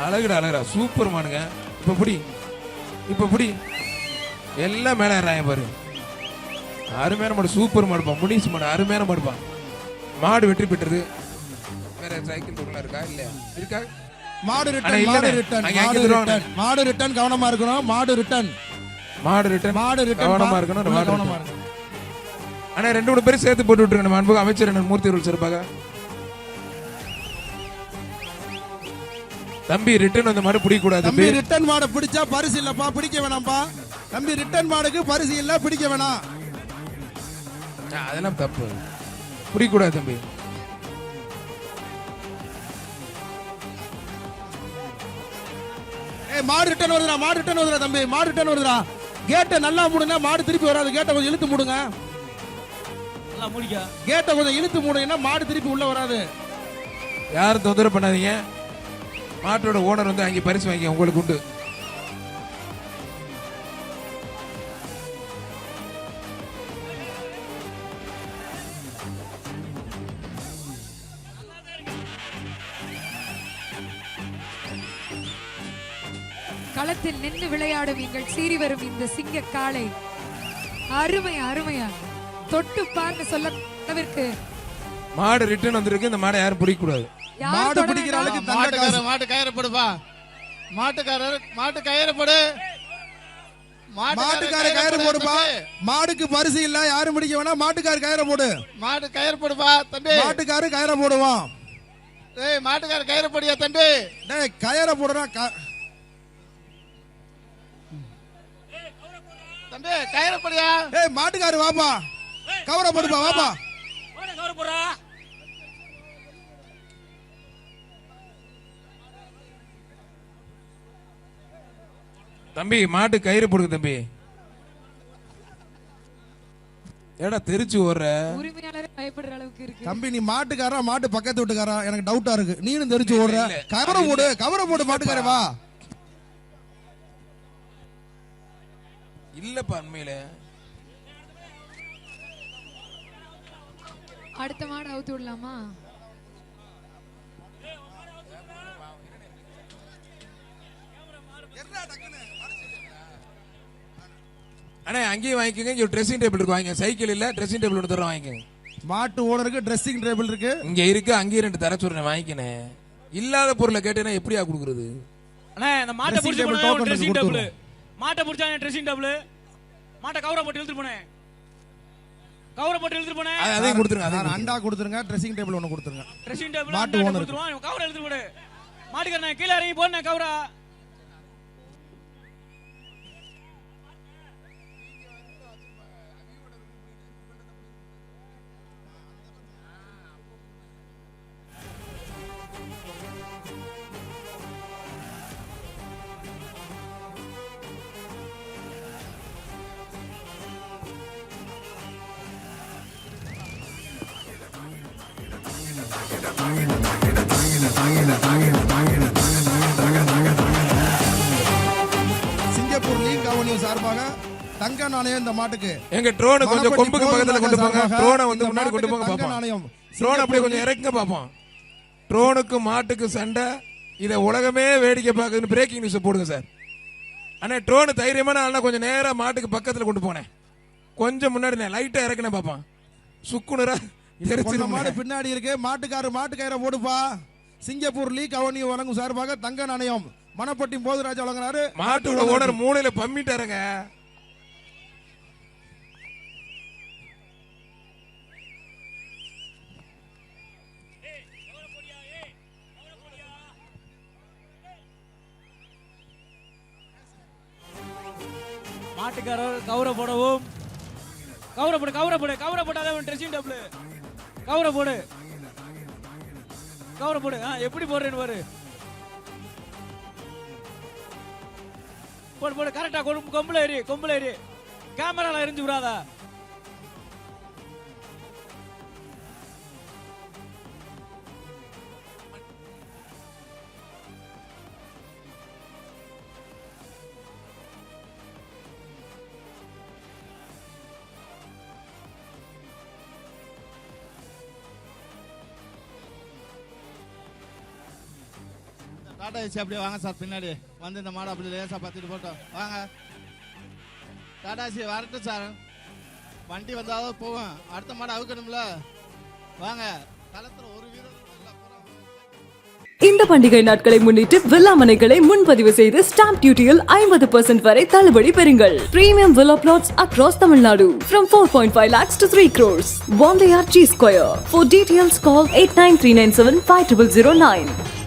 அழகுடா அழகுடா. சூப்பர் மாடுங்க இப்ப புடி. இப்ப புடி. எல்லாம் மேல ஏறாங்க பாரு. அருமையான மாடு சூப்பர் மாடுப்பா முனிஸ் மாடு அருமையான மாடுப்பா மாடு வெற்றி பெற்றது. வேற சைக்கிள் தூக்கலாம் இருக்கா இல்லையா? இருக்கா? மாடு அண்ணா, ரிட்டர்ன் மாடு. ரிட்டர்ன் மாடு. ரிட்டர்ன் மாடு ரிட்டர்ன் கவனமா இருக்கணும். மாடு ரிட்டர்ன் மாடு ரிட்டர்ன் மாடு ரிட்டர்ன் கவனமா இருக்கணும். கவனமா. இருக்கணும். அண்ணா ரெண்டு மூணு பேரும் சேர்த்து போட்டு விட்டுருங்க அன்பு அமைச்சர் மூர்த்தி அவர்கள் சிறப்பாக? தம்பி ரிட்டர்ன் அந்த மாடு பிடிக்க கூடாது தம்பி. ரிட்டர்ன் மாடை பிடிச்சா பரிசு இல்லப்பா பிடிக்க வேணாம்ப்பா. தம்பி ரிட்டர்ன் மாடுக்கு பரிசு இல்ல பிடிக்க வேணாம். அதெல்லாம் தப்பு. பிடிக்க கூடாது தம்பி. ஏய் மாடு ரிட்டர்ன் வருதுடா மாடு ரிட்டர்ன் வருதுடா தம்பி. மாடு ரிட்டர்ன் வருதுடா. கேட்டை நல்லா மூடுங்க மாடு திருப்பி வராது. கேட்டை கொஞ்சம் இழுத்து மூடுங்க. நல்லா முடிக்க. கேட்டை கொஞ்சம் இழுத்து மூடுங்கன்னா மாடு திருப்பி உள்ள வராது. யாரும் தொந்தரவு பண்ணாதீங்க. மாட்டோட ஓனர் வந்து அங்கே பரிசு வாங்கி உங்களுக்கு உண்டு. களத்தில் நின்று விளையாடும் எங்கள் சீறி வரும் இந்த சிங்க காளை. அருமை அருமையா தொட்டு பார்த்து சொல்ல மாடு ரிட்டர்ன் வந்திருக்கு இந்த மாடை யாரும் பிடிக்க கூடாது மாடு பிடிக்கிற காசு மாட்டுக்காரர் மாட்டு கயிறப்படுப்பா மாட்டுக்காரர் மாட்டு கயிறப்படு மாட்டுக்கார கயிறு போடுப்பா. மாடுக்கு பரிசு இல்ல யாரும் பிடிக்க வேணாம். மாட்டுக்கார கயிறை போடு. மாட்டு கயிறப்படுப்பா தம்பி. மாட்டுக்காரு கயிறை போடுவான். ஏய் மாட்டுக்கார கயிறப்படியா தம்பி? டேய் கயிறை போடுறா தம்பி கயிறப்படியா ஏய் மாட்டுக்காரு வாப்பா. கவரை போடுப்பா வாப்பா. கவர போறா தம்பி மாட்டு கயிறு போடுங்க தம்பி. ஏடா தெரிச்சு ஓடுற? உரிமையாளரே பயப்படுற அளவுக்கு இருக்கு. தம்பி நீ மாட்டுக்காரா மாட்டு பக்கத்து வீட்டுக்காரா எனக்கு டவுட்டா இருக்கு. நீனும் தெரிச்சு ஓடுற. கவரை போடு கவரை போடு மாட்டுக்காரே வா. இல்லப்பா உண்மையில. அடுத்த மாடு அவுத்து விடலாமா? அண்ணா அங்கேயும் வாங்கிக்கோங்க. இங்க ட்ரெஸ்ஸிங் டேபிள் இருக்கு. வாங்க சைக்கிள் இல்ல ட்ரெஸ்ஸிங் டேபிள் ஒன்று தரோம் வாங்கிக்கோங்க. மாட்டு ஓனருக்கு ட்ரெஸ்ஸிங் டேபிள் இருக்கு. இங்க இருக்கு அங்கேயும் ரெண்டு தர சொல்றேன் வாங்கிக்கணேன் இல்லாத பொருளை கேட்டேன்னா எப்படியா கொடுக்குறது? அண்ணே இந்த மாட்டை புடிச்சு போனா ட்ரெஸ்ஸிங் டேபிள். மாட்டை புடிச்சா ட்ரெஸ்ஸிங் டேபிள் மாட்டை கவரை போட்டு இழுத்துட்டு போனேன். கவரை போட்டு இழுத்துட்டு போனேன். அது- அதையும் கொடுத்துருங்க அதையும் அண்டா கொடுத்துருங்க ட்ரெஸ்ஸிங் டேபிள் ஒன்னு கொடுத்துருங்க. ட்ரெஸ்ஸிங் டேபிள் மாட்டு owner. கொடுத்துருவான் கவரை இழுத்துட்டு போடு. மாட்டுக்காரன் கீழே இறங்கி போனேன் கவரா. சிங்கப்பூர் லீக் அவனியூ சார்பாக தங்க நாணயம் இந்த மாட்டுக்கு. எங்க ட்ரோனை கொஞ்சம் கொம்புக்கு பக்கத்துல கொண்டு போங்க. ட்ரோனை வந்து முன்னாடி கொண்டு போங்க பாப்போம். நாணயம். ட்ரோன் அப்படியே கொஞ்சம் இறக்குங்க பாப்போம். ட்ரோனுக்கு மாட்டுக்கு சண்டை. இத உலகமே வேடிக்கை பார்க்குதுன்னு பிரேக்கிங் நியூஸ் போடுங்க சார். அண்ணா ட்ரோனு தைரியமான ஆள்னா கொஞ்சம் நேரா மாட்டுக்கு பக்கத்துல கொண்டு போனேன். கொஞ்சம் முன்னாடி நான் லைட்டா இறக்குனேன் பாப்பான் சுக்குனரா மாடு பின்னாடி இருக்கு. மாட்டுக்காரு மாட்டு கயிறை போடுப்பா. சிங்கப்பூர் லீக் அவனியூ வழங்கும் சார்பாக தங்க நாணயம் மணப்பட்டி போதுராஜா வழங்குறாரு. மாட்டோட ஓனர் மூளையில பம்மிட்டாருங்க. மாட்டுக்காரர் கவரை போடவும். கவரை போடு கவரை போடு கவரை போட்டாதான் ட்ரெஸ்ஸிங் டேபிள் கவரை போடு. கவரை போடு ஆ எப்படி போடுறேன்னு பாரு. போடு போடு கரெக்டா கொம்புல ஏறி கொம்புல ஏறி. கேமரால எரிஞ்சு விடாதா. டாடா ஏசி அப்படியே வாங்க சார் பின்னாடி. வந்து இந்த மாடு அப்படி லேசாக பார்த்துட்டு போட்டோம். வாங்க. டாடா ஏசி வரட்டும் சார். வண்டி வந்தாலும் போவோம். அடுத்த மாடு அவுக்கணும்ல. வாங்க. களத்தில் ஒரு வீரர் இந்த பண்டிகை நாட்களை முன்னிட்டு வில்லா மனைகளை முன்பதிவு செய்து ஸ்டாம்ப் டியூட்டியில் ஐம்பது பெர்சென்ட் வரை தள்ளுபடி பெறுங்கள். Premium villa flats across Tamil Nadu from four point five lakhs to three crores வாந்தையார் G square for details call eight nine three nine seven five call 89397 5009.